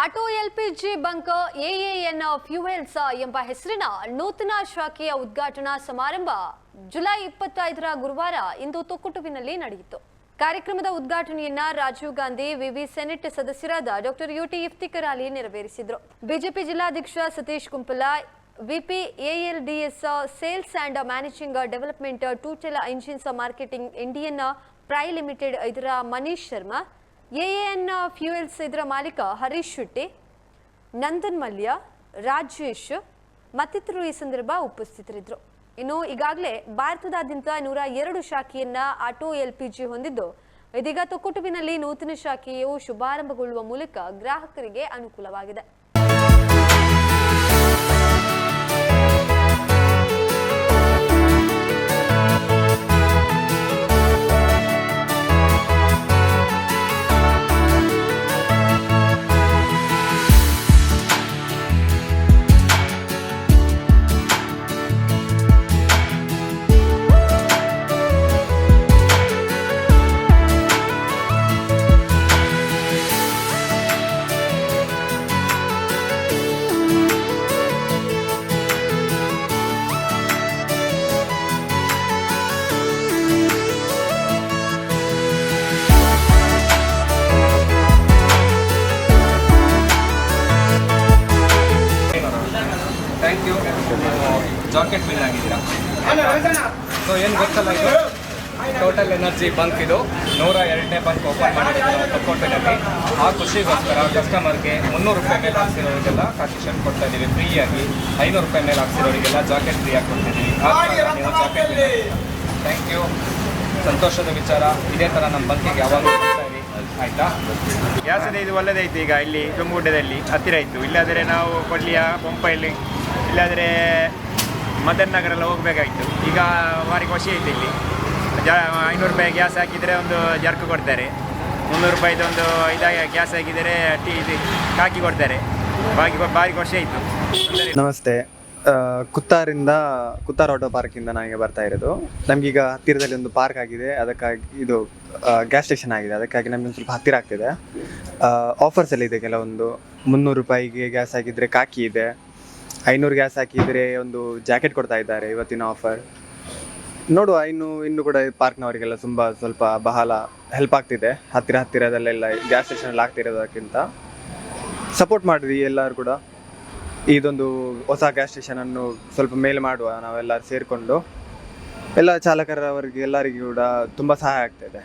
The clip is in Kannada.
Auto LPG bunk AAN fuels ಎಂಬ ಹೆಸರಿನ ನೂತನ ಶಾಖೆಯ ಉದ್ಘಾಟನಾ ಸಮಾರಂಭ ಜುಲೈ ಇಪ್ಪತ್ತೈದರ ಗುರುವಾರ ಇಂದು ತೊಕ್ಕುಟುವಿನಲ್ಲಿ ನಡೆಯಿತು. ಕಾರ್ಯಕ್ರಮದ ಉದ್ಘಾಟನೆಯನ್ನ ರಾಜೀವ್ ಗಾಂಧಿ, ವಿವಿ ಸೆನೆಟ್ ಸದಸ್ಯರಾದ ಡಾಕ್ಟರ್ ಯುಟಿ ಇಫ್ತಿಕರ್ ಅಲಿ ನೆರವೇರಿಸಿದರು. ಬಿಜೆಪಿ ಜಿಲ್ಲಾಧ್ಯಕ್ಷ Satish Kumpala, VP ALDS sales and managing development ಟೂಟೆಲ್ engines marketing Indian private limited ಇದರ ಮನೀಶ್ ಶರ್ಮಾ ಎಎನ್ ಫ್ಯೂಯಲ್ಸ್ ಇದರ ಮಾಲೀಕ ಹರೀಶ್ ಶೆಟ್ಟಿ, ನಂದನ್ ಮಲ್ಯ, ರಾಜೇಶ್ ಮತ್ತಿತರರು ಈ ಸಂದರ್ಭ ಉಪಸ್ಥಿತರಿದ್ದರು. ಇನ್ನು ಈಗಾಗಲೇ ಭಾರತದಾದ್ಯಂತ ನೂರ ಎರಡು ಶಾಖೆಯನ್ನ ಆಟೋ ಎಲ್ ಪಿ ಜಿ ಹೊಂದಿದ್ದು, ಇದೀಗ ತೊಕ್ಕೊಟುವಿನಲ್ಲಿ ನೂತನ ಶಾಖೆಯು ಶುಭಾರಂಭಗೊಳ್ಳುವ ಮೂಲಕ ಗ್ರಾಹಕರಿಗೆ ಅನುಕೂಲವಾಗಿದೆ. Thank you. ಜಾಕೆಟ್ ಮೇಲೆ ಆಗಿದ್ದೀರಾ? ಸೊ ಏನು ಗೊತ್ತಲ್ಲ ಇದು? ಟೋಟಲ್ ಎನರ್ಜಿ ಬಂಕ್ ಇದು. ನೂರ ಎರಡನೇ ಬಂಕ್ ಓಪನ್ ಮಾಡಿದ್ದೀವಿ ತಕ್ಕೊಟ್ಟಿನಲ್ಲಿ ಆ ಖುಷಿಗೋಸ್ಕರ ಕಸ್ಟಮರ್ಗೆ ಮುನ್ನೂರು ರೂಪಾಯಿ ಮೇಲೆ ಹಾಕ್ಸಿರೋರಿಗೆಲ್ಲ ಕಾನ್ಸೆಷನ್ ಕೊಡ್ತಾ ಇದ್ದೀವಿ. ಫ್ರೀಯಾಗಿ ಐನೂರು ರೂಪಾಯಿ ಮೇಲೆ ಹಾಕ್ಸಿರೋರಿಗೆಲ್ಲ ಜಾಕೆಟ್ ಫ್ರೀಯಾಗಿ ಕೊಡ್ತಿದ್ದೀವಿ ನೀವು ಜಾಕೆಟ್ ಥ್ಯಾಂಕ್ ಯು ಸಂತೋಷದ ವಿಚಾರ. ಇದೇ ಥರ ನಮ್ಮ ಬಂಕಿಗೆ ಯಾವಾಗಲೂ ಆಯಿತಾ? ಯಾಸದೇ ಇದು ಒಳ್ಳೆದಾಯ್ತು ಈಗ ಇಲ್ಲಿ ತುಂಗುಡ್ಡದಲ್ಲಿ ಹತ್ತಿರ ಇತ್ತು. ಇಲ್ಲಾದರೆ ನಾವು ಕೊಡ್ಲಿಯ ಬೊಂಪೈಲಿ ಇಲ್ಲಾದರೆ ಮದನ್ ನಗರ ಎಲ್ಲ ಹೋಗಬೇಕಾಗಿತ್ತು. ಈಗ ಭಾರಿ ಖುಷಿ ಐತೆ ಇಲ್ಲಿ. ಜ ಐನೂರು ರೂಪಾಯಿ ಗ್ಯಾಸ್ ಹಾಕಿದರೆ ಒಂದು ಜರ್ಕು ಕೊಡ್ತಾರೆ. ಮುನ್ನೂರು ರೂಪಾಯಿದು ಒಂದು ಇದಾಗ ಗ್ಯಾಸ್ ಹಾಕಿದರೆ ಟೀ ಇದು ಕಾಕಿ ಕೊಡ್ತಾರೆ. ಬಾಕಿ ಭಾರಿ ಖುಷಿ ಆಯಿತು. ನಮಸ್ತೆ. ಕುತ್ತಾರಿಂದ, ಕುತ್ತಾರ್ ಆಟೋ ಪಾರ್ಕಿಂದ ನನಗೆ ಬರ್ತಾ ಇರೋದು. ನಮಗೀಗ ಹತ್ತಿರದಲ್ಲಿ ಒಂದು ಪಾರ್ಕ್ ಆಗಿದೆ. ಅದಕ್ಕಾಗಿ ಇದು ಗ್ಯಾಸ್ ಸ್ಟೇಷನ್ ಆಗಿದೆ. ಅದಕ್ಕಾಗಿ ನಮಗೆ ಸ್ವಲ್ಪ ಹತ್ತಿರ ಆಗ್ತಿದೆ. ಆಫರ್ಸ್ ಎಲ್ಲ ಇದೆ. ಕೆಲವೊಂದು ಮುನ್ನೂರು ರೂಪಾಯಿಗೆ ಗ್ಯಾಸ್ ಆಗಿದ್ದರೆ ಕಾಕಿ ಇದೆ. ಐನೂರು ಗ್ಯಾಸ್ ಹಾಕಿದರೆ ಒಂದು ಜಾಕೆಟ್ ಕೊಡ್ತಾ ಇದ್ದಾರೆ ಇವತ್ತಿನ ಆಫರ್ ನೋಡುವ, ಇನ್ನು ಇನ್ನು ಕೂಡ ಪಾರ್ಕ್ನವರಿಗೆಲ್ಲ ತುಂಬ ಸ್ವಲ್ಪ ಬಹಳ ಹೆಲ್ಪ್ ಆಗ್ತಿದೆ. ಹತ್ತಿರ ಹತ್ತಿರದಲ್ಲೆಲ್ಲ ಗ್ಯಾಸ್ ಸ್ಟೇಷನಲ್ಲಿ ಆಗ್ತಿರೋದಕ್ಕಿಂತ. ಸಪೋರ್ಟ್ ಮಾಡಿರಿ ಎಲ್ಲರೂ ಕೂಡ. ಇದೊಂದು ಹೊಸ ಗ್ಯಾಸ್ ಸ್ಟೇಷನನ್ನು ಸ್ವಲ್ಪ ಮೇಲೆ ಮಾಡುವ, ನಾವೆಲ್ಲರೂ ಸೇರಿಕೊಂಡು. ಎಲ್ಲ ಚಾಲಕರವರಿಗೆ, ಎಲ್ಲರಿಗೂ ಕೂಡ ತುಂಬ ಸಹಾಯ ಆಗ್ತಾಯಿದೆ